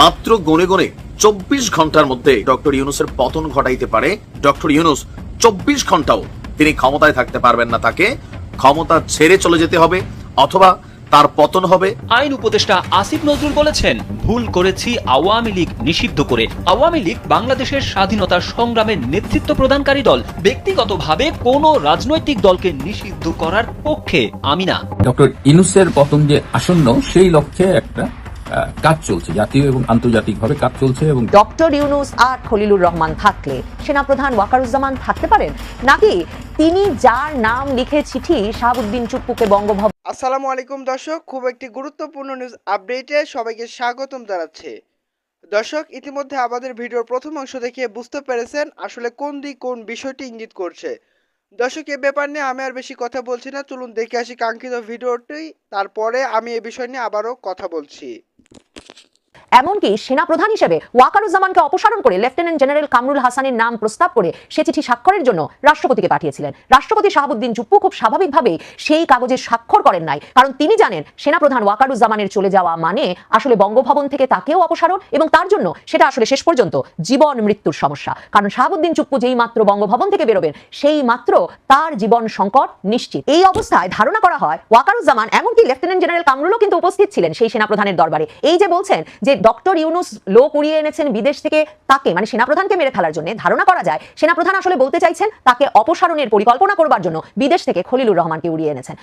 মাত্র গনে গনে চব্বিশ ঘণ্টার মধ্যে ডক্টর ইউনুসের পতন ঘটাইতে পারে। ডক্টর ইউনুস চব্বিশ ঘন্টাও তিনি ক্ষমতায় থাকতে পারবেন না তাকে। ক্ষমতা ছেড়ে চলে যেতে হবে অথবা তার পতন হবে। আইন উপদেষ্টা আসিফ নজরুল বলেছেন ভুল করেছি আওয়ামী লীগ নিষিদ্ধ করে। আওয়ামী লীগ বাংলাদেশের স্বাধীনতা সংগ্রামের নেতৃত্ব প্রদানকারী দল। ব্যক্তিগতভাবে কোনো রাজনৈতিক দলকে নিষিদ্ধ করার পক্ষে আমি না। ডক্টর ইনুসের পতন যে আসন্ন সেই লক্ষ্যে একটা কাজ চলছে জাতীয় এবং আন্তর্জাতিকভাবে কাজ চলছে এবং ডক্টর ইউনুস আর খলিলুর রহমান থাকলে সেনাপ্রধান ওয়াকারুজ্জামান থাকতে পারেন? নাকি তিনি যার নাম লিখে চিঠি শাহাবুদ্দিন চুপ্পুকে বঙ্গভবন আসসালামু আলাইকুম দর্শক খুব একটি গুরুত্বপূর্ণ নিউজ আপডেটে সবাইকে স্বাগতম জানাচ্ছি। দর্শক ইতিমধ্যে আমাদের ভিডিওর প্রথম অংশ দেখে বুঝতে পেরেছেন আসলে কোন দিক কোন বিষয়টি ইঙ্গিত করছে। দর্শক, এ ব্যাপার নিয়ে আমি আর বেশি কথা বলছি না। চলুন দেখে আসি কাঙ্ক্ষিত ভিডিওটি। তারপরে আমি এ বিষয় নিয়ে আবারও কথা বলছি। এমনকি সেনাপ্রধান হিসেবে ওয়াকারুজ্জামানকে অপসারণ করে লেফটেন্যান্ট জেনারেল কামরুল হাসানের নাম প্রস্তাব করে সে চিঠি স্বাক্ষরের জন্য রাষ্ট্রপতিকে পাঠিয়েছিলেন। রাষ্ট্রপতি শাহাবুদ্দিন চুপ্পু খুব স্বাভাবিকভাবেই সেই কাগজে স্বাক্ষর করেন নাই। কারণ তিনি জানেন, সেনাপ্রধান ওয়াকারুজ্জামানের চলে যাওয়া মানে আসলে বঙ্গভবন থেকে তাকেও অপসারণ এবং তার জন্য সেটা আসলে শেষ পর্যন্ত জীবন মৃত্যুর সমস্যা। কারণ শাহাবুদ্দিন চুপ্পু যেই মাত্র বঙ্গভবন থেকে বেরোবেন, সেই মাত্র তার জীবন সংকট নিশ্চিত। এই অবস্থায় ধারণা করা হয়, ওয়াকারুজ্জামান এমনকি লেফটেন্যান্ট জেনারেল কামরুলও কিন্তু উপস্থিত ছিলেন সেই সেনাপ্রধানের দরবারে। এই যে বলছেন যে ডক্টর ইউনুস লোক উড়িয়ে এনেছেন বিদেশ থেকে তাকে মানে সেনাপ্রধানকে মেরে ফেলার জন্য, ধারণা করা যায়, সেনাপ্রধান আসলে বলতে চাইছেন তাকে অপসারণের পরিকল্পনা করবার জন্য বিদেশ থেকে খলিলুর রহমানকে উড়িয়ে এনেছেন।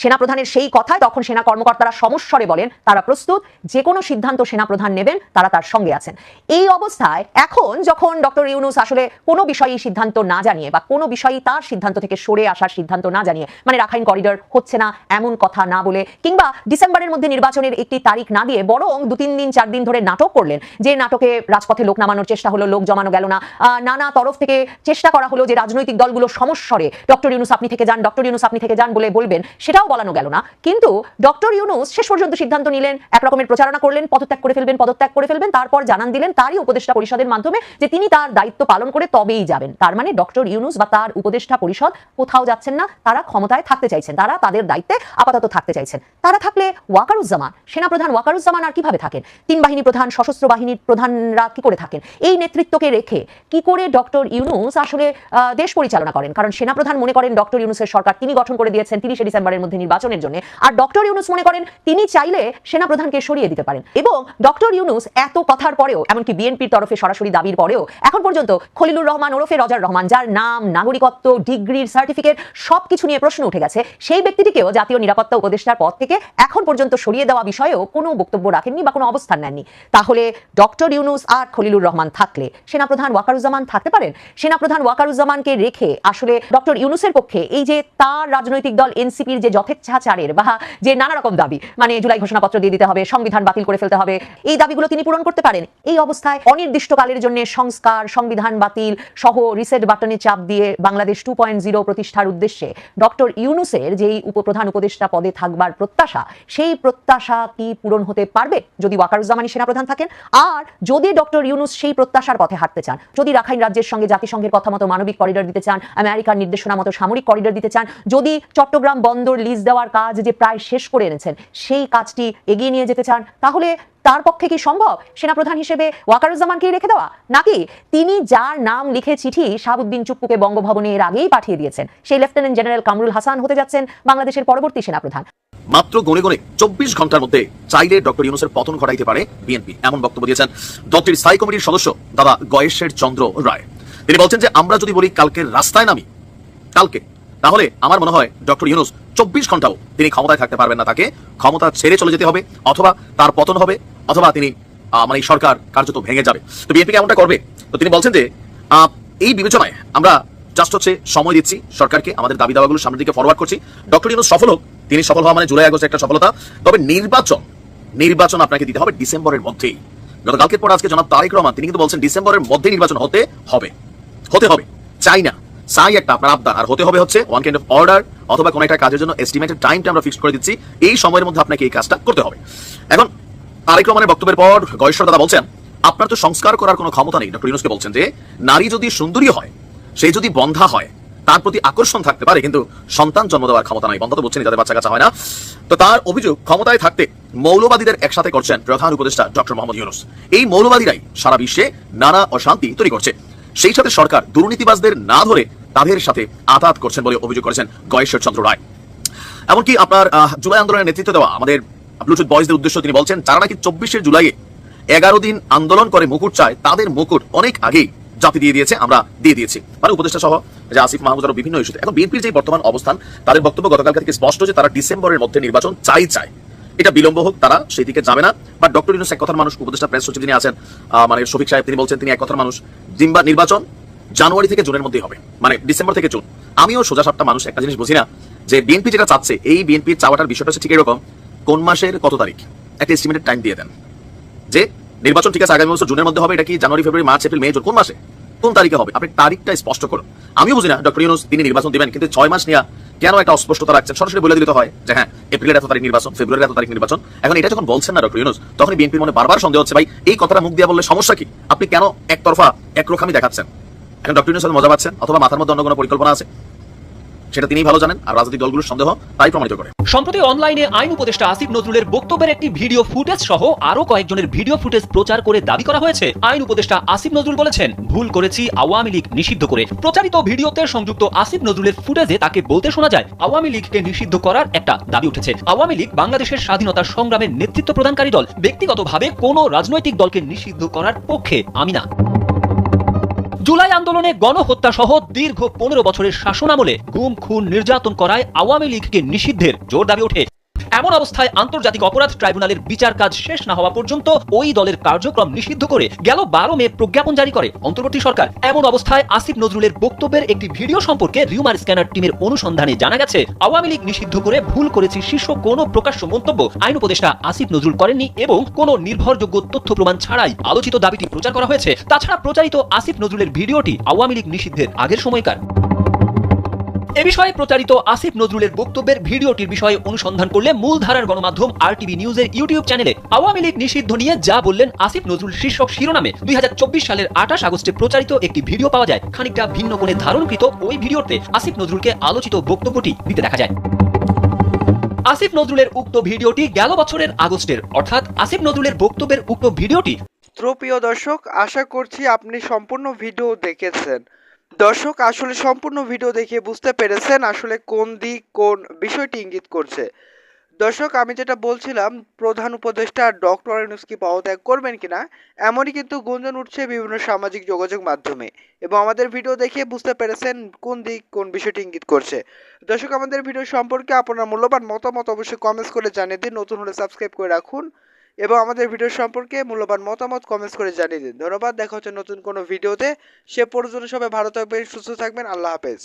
সেনাপ্রধানের সেই কথায় তখন সেনা কর্মকর্তারা সমস্বরে বলেন, তারা প্রস্তুত যে কোনো সিদ্ধান্ত সেনাপ্রধান নেবেন, তারা তার সঙ্গে আছেন। এই অবস্থায় এখন যখন ডক্টর ইউনুস আসলে কোনো বিষয়ে সিদ্ধান্ত না জানিয়ে বা কোনো বিষয়ে তার সিদ্ধান্ত থেকে সরে আসার সিদ্ধান্ত না জানিয়ে মানে রাখাইন করিডর হচ্ছে না এমন কথা না বলে, কিংবা ডিসেম্বরের মধ্যে নির্বাচনের একটি তারিখ না দিয়ে বরং দু, তিন দিন, চার দিন ধরে নাটক করলেন, যে নাটকে রাজপথে লোক নামানোর চেষ্টা হলো, লোক জমানো গেল না নানা তরফ থেকে চেষ্টা করা হলো যে রাজনৈতিক দলগুলো সমস্বরে, ডক্টর ইউনুস, আপনি থেকে যান, ডক্টর ইউনুস, আপনি থেকে যান বলে বলবেন, সেটাও বলানো গেল না। কিন্তু ডক্টর ইউনুস শেষ পর্যন্ত সিদ্ধান্ত নিলেন, এক রকমের প্রচারণা করলেন, পদত্যাগ করে ফেলবেন, পদত্যাগ করে ফেলবেন, তারপর জানান দিলেন তারই উপদেষ্টা পরিষদের মাধ্যমে যে তিনি তার দায়িত্ব পালন করে তবেই যাবেন। তার মানে ডক্টর ইউনুস বা তার উপদেষ্টা পরিষদ কোথাও যাচ্ছেন না, তারা ক্ষমতায় থাকতে চাইছেন, তারা তাদের দায়িত্বে আপাতত থাকতে চাইছেন। তারা থাকলে ওয়াকারুজ্জামান, সেনাপ্রধান ওয়াকারুজ্জামান আর কীভাবে থাকেন? তিন বাহিনী প্রধান, সশস্ত্র বাহিনীর প্রধানরা কি করে থাকেন? এই নেতৃত্বকে রেখে কি করে ডক্টর ইউনুস আসলে দেশ পরিচালনা করেন? কারণ সেনাপ্রধান মনে করেন ডক্টর ইউনুসের সরকার তিনি গঠন করে দিয়েছেন তিরিশে ডিসেম্বরের মধ্যে। নির্বাচনের জন্য। আর ডক্টর ইউনুস মনে করেন, তিনি চাইলে সেনাপ্রধানকে সরিয়ে দিতে পারেন। এবং ডক্টর ইউনুস এত কথার পরেও, এমনকি বিএনপির তরফে সরাসরি দাবির পরেও, এখন পর্যন্ত খলিলুর রহমান, ওরফে রজার রহমান, যার নাম, নাগরিকত্ব, ডিগ্রির সার্টিফিকেট, সবকিছু নিয়ে প্রশ্ন উঠে গেছে, সেই ব্যক্তিটিকেও জাতীয় নিরাপত্তা উপদেষ্টার পদ থেকে এখন পর্যন্ত সরিয়ে দেওয়া বিষয়েও কোনো বক্তব্য রাখেননি বা কোনো অবস্থান নেননি। তাহলে ডক্টর ইউনুস আর খলিলুর রহমান থাকলে সেনাপ্রধান ওয়াকারুজ্জামান থাকতে পারেন? সেনাপ্রধান ওয়াকারুজ্জামানকে রেখে আসলে ডক্টর ইউনুসের পক্ষে এই যে তার রাজনৈতিক দল, এনসিপির যে যথেচ্ছাচারের বা যে নানা রকম দাবি। মানে জুলাই ঘোষণাপত্র দিয়ে দিতে হবে, সংবিধান বাতিল করে ফেলতে হবে। এই দাবিগুলো তিনি পূরণ করতে পারেন। এই অবস্থায় অনির্দিষ্টকালের জন্য সংস্কার, সংবিধান বাতিল সহ রিসেট বাটনে চাপ দিয়ে বাংলাদেশ টু পয়েন্ট জিরো প্রতিষ্ঠার উদ্দেশ্যে ডক্টর ইউনুসের যেই উপপ্রধান উপদেষ্টা পদে থাকবার প্রত্যাশা, সেই প্রত্যাশা কি পূরণ হতে পারবে যদি ওয়াকারুজ্জামানী সেনাপ্রধান থাকেন? আর যদি ডক্টর ইউনুস সেই প্রত্যাশার পথে হাঁটতে চান, যদি রাখাইন রাজ্যের সঙ্গে জাতিসংঘের কথা মতো মানবিক করিডর দিতে চান, আমেরিকার নির্দেশনা মতো সামরিক করিডর দিতে চান, যদি চট্টগ্রাম বন্দর লিজ দেওয়ার কাজ যে প্রায় শেষ করে এনেছেন, সেই কাজটি এগিয়ে নিয়ে যেতে চান, তাহলে তার পক্ষে কি সম্ভব? সেনাপ্রধান হিসেবে ওয়াকারুজ্জামানকেই রেখে দেওয়া? নাকি তিনি যার নাম লিখে চিঠি শাহাবুদ্দিন চুপ্পুকে বঙ্গভবনে এর আগেই পাঠিয়ে দিয়েছেন? সেই লেফটেন্যান্ট জেনারেল কামরুল হাসান হতে যাচ্ছেন বাংলাদেশের পরবর্তী সেনাপ্রধান। মাত্র গনে গনে চব্বিশ ঘণ্টার মধ্যে চাইলে ডক্টর ইউনুসের পতন ঘটাইতে পারে বিএনপি, এমন বক্তব্য দিয়েছেন দলটির স্থায়ী কমিটির সদস্য দাদা গয়েশের চন্দ্র রায়। তিনি বলছেন যে, আমরা যদি বলি কালকে রাস্তায় নামি, কালকে তাহলে আমার মনে হয় ডক্টর ইউনুস চব্বিশ ঘন্টাও তিনি ক্ষমতায় থাকতে পারবেন না তাকে। ক্ষমতা ছেড়ে চলে যেতে হবে, অথবা তার পতন হবে, অথবা তিনি মানে সরকার কার্যত ভেঙে যাবে। তো বিএনপি এমনটা করবে? তো তিনি বলছেন যে এই বিবেচনায় আমরা জাস্ট হচ্ছে সময় দিচ্ছি সরকারকে, আমাদের দাবি দাওয়াগুলো সামনের দিকে ফরওয়ার্ড করছি। ডক্টর ইউনুস সফল হোক, তিনি সফল হওয়া মানে জুলাই আগস্ট একটা সফলতা। তবে নির্বাচন নির্বাচন আপনাকে দিতে হবে ডিসেম্বরের মধ্যেই। গতকালকের পর আজকে জনাব তারেক রহমান, তিনি কিন্তু বলছেন ডিসেম্বরের মধ্যে নির্বাচন হতে হবে। হতে হবে। চাই না। চাই একটা আপনার আবদার। আর হতে হবে হচ্ছে ওয়ান কাইন্ড অফ অর্ডার অথবা কোনো একটা কাজের জন্য এস্টিমেটেড টাইমটা আমরা ফিক্স করে দিচ্ছি। এই সময়ের মধ্যে আপনাকে এই কাজটা করতে হবে। এখন তারেক রহমানের বক্তব্যের পর গয়েশ্বর দাদা বলছেন, আপনার তো সংস্কার করার কোনো ক্ষমতা নেই, ডক্টর ইউনুসকে বলছেন যে, নারী যদি সুন্দরী হয়, সে যদি বন্ধা হয়, তার প্রতি আকর্ষণ থাকতে পারে, কিন্তু সন্তান জন্ম দেওয়ার ক্ষমতা নাই। বন্ধ তো বুঝছেন যাদের বাচ্চা কাচ্চা হয় না। তো তার অভিযোগ ক্ষমতায় থাকতে মৌলবাদীদের একসাথে করছেন প্রধান উপদেষ্টা ডক্টর মোহাম্মদ ইউনুস। এই মৌলবাদীরাই সারা বিশ্বে নানা অশান্তি তৈরি করছে। সেই সাথে সরকার দুর্নীতিবাজদের না ধরে তাদের সাথে আতাত করছেন বলে অভিযোগ করেছেন গয়েশ্বর চন্দ্র রায়। এমনকি আপনার জুলাই আন্দোলনের নেতৃত্ব দেওয়া আমাদের ব্লুটুথ বয়সদের উদ্দেশ্য তিনি বলছেন, যারা নাকি চব্বিশের জুলাইয়ে এগারো দিন আন্দোলন করে মুকুট চায়, তাদের মুকুট অনেক আগেই জাতি দিয়ে দিয়েছে, আমরা দিয়ে দিয়েছি। মানে উপদেষ্টা সহ যে আসিফ মাহমুদ আরও বিভিন্ন ইস্যুতে। এখন বিএনপির যে বর্তমান অবস্থান, তাদের বক্তব্য গতকালকে থেকে স্পষ্ট যে তারা ডিসেম্বরের মধ্যে নির্বাচন চাই চায়। এটা বিলম্ব হোক, তারা সেই দিকে যাবে না। বা ডক্টর ইউনুস এক কথার মানুষ, উপদেষ্টা প্রেস সচিব যিনি আছেন মানে শফিক সাহেব, তিনি বলছেন, তিনি এক কথার মানুষ। জিম্বা নির্বাচন জানুয়ারি থেকে জুনের মধ্যেই হবে। মানে ডিসেম্বর থেকে জুন। আমিও সোজা সাপটা মানুষ, একটা জিনিস বুঝি না, যে বিএনপি যেটা চাচ্ছে, এই বিএনপির চাওয়াটার বিষয়টা হচ্ছে ঠিক এরকম, কোন মাসের কত তারিখ? একটা এস্টিমেটেড টাইম দিয়ে দেন। যে নির্বাচন ঠিক আছে, আগামী বছর জুনের মধ্যে হবে, এটা কি January, February, March, April, May, June, কোন মাসে? কোন তারিখে হবে? আপনি তারিখটা স্পষ্ট করুন। আমিও বুঝি না, ডক্টর ইউনুস, তিনি নির্বাচন দিবেন, কিন্তু ছয় মাস নিয়ে কেন একটা অস্পষ্টতা রাখছেন? সরাসরি বলে দিতে হয় যে হ্যাঁ এপ্রিলের এত তারিখ নির্বাচন, ফেব্রুয়ারির এত তারিখ নির্বাচন। এখন এটা যখন বলছেন না, ডক্টর ইউনুস তখন বিএনপির মনে বারবার সন্দেহ হচ্ছে, ভাই, এই কথাটা মুখ দিয়ে বললে সমস্যা কি? আপনি কেন একতরফা একরকমই দেখাচ্ছেন? এখন ডক্টর ইউনুস মজা পাচ্ছেন অথবা মাথার মধ্যে অন্য কোনো পরিকল্পনা আছে? সেটা তিনি ভালো জানেন, আর রাজনৈতিক দলগুলোর সন্দেহ তাই প্রমাণিত করে। সম্প্রতি অনলাইনে আইন উপদেষ্টা আসিফ নজরুলের বক্তব্যের একটি ভিডিও ফুটেজ সহ আরও কয়েকজনের ভিডিও ফুটেজ প্রচার করে দাবি করা হয়েছে। আইন উপদেষ্টা আসিফ নজরুল বলেছেন, ভুল করেছি, আওয়ামী লীগ নিষিদ্ধ করে। প্রচারিত ভিডিওতে সংযুক্ত আসিফ নজরুলের ফুটেজে তাকে বলতে শোনা যায়, আওয়ামী লীগকে নিষিদ্ধ করার একটা দাবি উঠেছে। আওয়ামী লীগ বাংলাদেশের স্বাধীনতা সংগ্রামের নেতৃত্ব প্রদানকারী দল, ব্যক্তিগতভাবে কোনো রাজনৈতিক দলকে নিষিদ্ধ করার পক্ষে আমি না। জুলাই আন্দোলনে গণহত্যা সহ দীর্ঘ পনেরো বছরের শাসন আমলে গুম, খুন, নির্যাতন করায় আওয়ামী লীগকে নিষিদ্ধের জোর দাবি ওঠে। এমন অবস্থায় আন্তর্জাতিক অপরাধ ট্রাইব্যুনালের বিচার কাজ শেষ না হওয়া পর্যন্ত ওই দলের কার্যক্রম নিষিদ্ধ করে গেল বারো মে প্রজ্ঞাপন জারি করে। অন্তর্বর্তী সরকার এমন অবস্থায় আসিফ নজরুলের বক্তব্যের একটি ভিডিও সম্পর্কে রিউমার স্ক্যানার টিমের অনুসন্ধানে জানা গেছে, আওয়ামী লীগ নিষিদ্ধ করে ভুল করেছি শীর্ষ কোনো প্রকাশ্য মন্তব্য। আইন উপদেষ্টা আসিফ নজরুল করেননি এবং কোনো নির্ভরযোগ্য তথ্য প্রমাণ ছাড়াই আলোচিত দাবিটি প্রচার করা হয়েছে। তাছাড়া প্রচারিত আসিফ নজরুলের ভিডিওটি আওয়ামী লীগ নিষিদ্ধের আগের সময়কার। এ বিষয়ে প্রচারিত আসিফ নজরুলের বক্তব্যের ভিডিওটির বিষয়ে অনুসন্ধান করলে মূলধারার গণমাধ্যম আরটিভি নিউজের ইউটিউব চ্যানেলে আওয়ামী লীগ নিষিদ্ধ নিয়ে যা বললেন আসিফ নজরুল শীর্ষক শিরোনামে। দুই হাজার চব্বিশ সালের আঠাশ আগস্টে প্রচারিত একটি ভিডিও পাওয়া যায়। খানিকটা ভিন্ন কোণে ধারণকৃত ওই ভিডিওতে আসিফ নজরুলকে আলোচিত বক্তব্যটি দিতে দেখা যায়। আসিফ নজরুলের উক্ত ভিডিওটি গেল বছরের আগস্টের। অর্থাৎ আসিফ নজরুলের বক্তব্যের উক্ত ভিডিওটি তো প্রিয় দর্শক, আশা করছি আপনি সম্পূর্ণ ভিডিও দেখেছেন। দর্শক, আসলে সম্পূর্ণ ভিডিও দেখে বুঝতে পেরেছেন আসলে কোন দিক কোন বিষয়টি ইঙ্গিত করছে। দর্শক, আমি যেটা বলছিলাম, প্রধান উপদেষ্টা ডক্টর ইউনুস কি পদত্যাগ করবেন কিনা, এমনই কিন্তু গুঞ্জন উঠছে বিভিন্ন সামাজিক যোগাযোগ মাধ্যমে এবং আমাদের ভিডিও দেখে বুঝতে পেরেছেন কোন দিক কোন বিষয়টি ইঙ্গিত করছে। দর্শক, আমাদের ভিডিও সম্পর্কে আপনার মূল্যবান মতামত অবশ্যই কমেন্টস করে জানিয়ে দিন, নতুন হলে সাবস্ক্রাইব করে রাখুন। এবং আমাদের ভিডিও সম্পর্কে মূল্যবান মতামত কমেন্টস করে জানিয়ে দিন। ধন্যবাদ, দেখা হচ্ছে নতুন কোনো ভিডিওতে সে পর্যন্ত সবাই ভালো থাকবেন, সুস্থ থাকবেন, আল্লাহ হাফেজ।